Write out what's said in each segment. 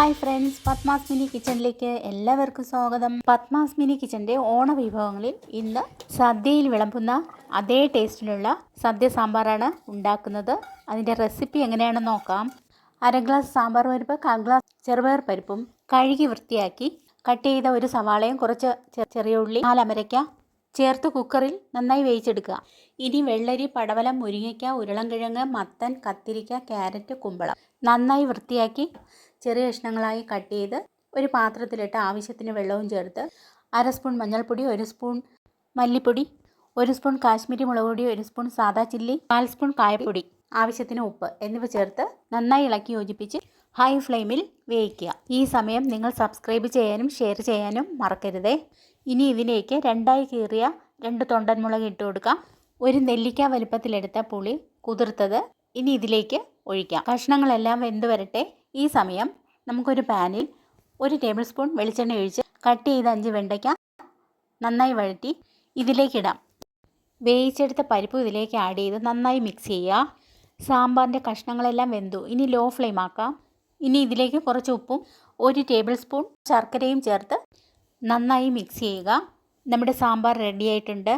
Hi friends Padmas mini കിച്ചണിലേക്ക് എല്ലാവർക്കും സ്വാഗതം. പത്മാസ് മിനി കിച്ചന്റെ ഓണ വിഭവങ്ങളിൽ ഇന്ന് സദ്യയിൽ വിളമ്പുന്ന അതേ ടേസ്റ്റിലുള്ള സദ്യ സാമ്പാറാണ് ഉണ്ടാക്കുന്നത്. അതിന്റെ റെസിപ്പി എങ്ങനെയാണെന്ന് നോക്കാം. അര ഗ്ലാസ് സാമ്പാർ പരിപ്പ് കാൽ ഗ്ലാസ് ചെറുപയർ പരിപ്പും കഴുകി വൃത്തിയാക്കി കട്ട് ചെയ്ത ഒരു സവാളയും കുറച്ച് ചെറിയ ഉള്ളി നാലമരയ്ക്ക ചേർത്ത് കുക്കറിൽ നന്നായി വേവിച്ചെടുക്കുക. ഇനി വെള്ളരി പടവലം മുരിങ്ങയ്ക്ക ഉരുളൻകിഴങ്ങ് മത്തൻ കത്തിരിക്ക ക്യാരറ്റ് കുമ്പളം നന്നായി വൃത്തിയാക്കി ചെറിയ കഷ്ണങ്ങളായി കട്ട് ചെയ്ത് ഒരു പാത്രത്തിലിട്ട് ആവശ്യത്തിന് വെള്ളവും ചേർത്ത് അര സ്പൂൺ മഞ്ഞൾപ്പൊടി ഒരു സ്പൂൺ മല്ലിപ്പൊടി ഒരു സ്പൂൺ കാശ്മീരി മുളക് പൊടി ഒരു സ്പൂൺ സാദാ ചില്ലി കാൽ സ്പൂൺ കായപ്പൊടി ആവശ്യത്തിന് ഉപ്പ് എന്നിവ ചേർത്ത് നന്നായി ഇളക്കി യോജിപ്പിച്ച് ഹൈ ഫ്ലെയിമിൽ വേവിക്കുക. ഈ സമയം നിങ്ങൾ സബ്സ്ക്രൈബ് ചെയ്യാനും ഷെയർ ചെയ്യാനും മറക്കരുതേ. ഇനി ഇതിലേക്ക് രണ്ടായി കീറിയ രണ്ട് തൊണ്ടൻ മുളക് ഇട്ട് കൊടുക്കാം. ഒരു നെല്ലിക്ക വലുപ്പത്തിലെടുത്ത പുളി കുതിർത്തത് ഇനി ഇതിലേക്ക് ഒഴിക്കാം. കഷ്ണങ്ങളെല്ലാം വെന്ത് വരട്ടെ. ഈ സമയം നമുക്കൊരു പാനിൽ ഒരു ടേബിൾ സ്പൂൺ വെളിച്ചെണ്ണ ഒഴിച്ച് കട്ട് ചെയ്ത അഞ്ച് വെണ്ടയ്ക്ക നന്നായി വഴറ്റി ഇതിലേക്കിടാം വേവിച്ചെടുത്ത പരിപ്പ് ഇതിലേക്ക് ആഡ് ചെയ്ത് നന്നായി മിക്സ് ചെയ്യുക. സാമ്പാറിന്റെ കഷ്ണങ്ങളെല്ലാം വെന്തു. ഇനി ലോ ഫ്ലെയിം ആക്കാം. ഇനി ഇതിലേക്ക് കുറച്ച് ഉപ്പും ഒരു ടേബിൾ സ്പൂൺ ശർക്കരയും ചേർത്ത് നന്നായി മിക്സ് ചെയ്യുക. നമ്മുടെ സാമ്പാർ റെഡി ആയിട്ടുണ്ട്.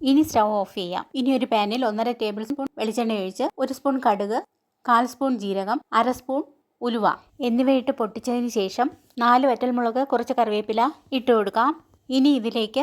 ഇനി സ്റ്റൗ ഓഫ് ചെയ്യാം. ഇനി ഒരു പാനിൽ ഒന്നര ടേബിൾ സ്പൂൺ വെളിച്ചെണ്ണ ഒഴിച്ച് ഒരു സ്പൂൺ കടുക് കാൽ സ്പൂൺ ജീരകം അര സ്പൂൺ ഉലുവ എന്നിവയിട്ട് പൊട്ടിച്ചതിന് ശേഷം നാല് വറ്റൽമുളക് കുറച്ച് കറിവേപ്പില ഇട്ട് കൊടുക്കാം. ഇനി ഇതിലേക്ക്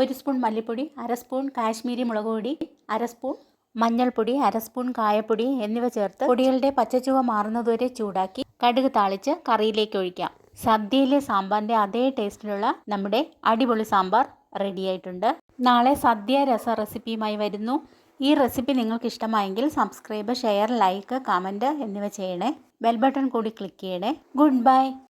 ഒരു സ്പൂൺ മല്ലിപ്പൊടി അര സ്പൂൺ കാശ്മീരി മുളക് പൊടി അര സ്പൂൺ മഞ്ഞൾപ്പൊടി അര സ്പൂൺ കായപ്പൊടി എന്നിവ ചേർത്ത് പൊടികളുടെ പച്ചച്ചുവ മാറുന്നതുവരെ ചൂടാക്കി കടുക് താളിച്ച് കറിയിലേക്ക് ഒഴിക്കാം. സദ്യയിലെ സാമ്പാറിന്റെ അതേ ടേസ്റ്റിലുള്ള നമ്മുടെ അടിപൊളി സാമ്പാർ റെഡി ആയിട്ടുണ്ട്. നാളെ സദ്യ രസ റെസിപ്പിയുമായി വരുന്നു. ഈ റെസിപ്പി നിങ്ങൾക്ക് ഇഷ്ടമായെങ്കിൽ സബ്സ്ക്രൈബ് ഷെയർ ലൈക്ക് കമന്റ് എന്നിവ ചെയ്യണേ. ബെൽ ബട്ടൺ കൂടി ക്ലിക്ക് ചെയ്യണേ. Good bye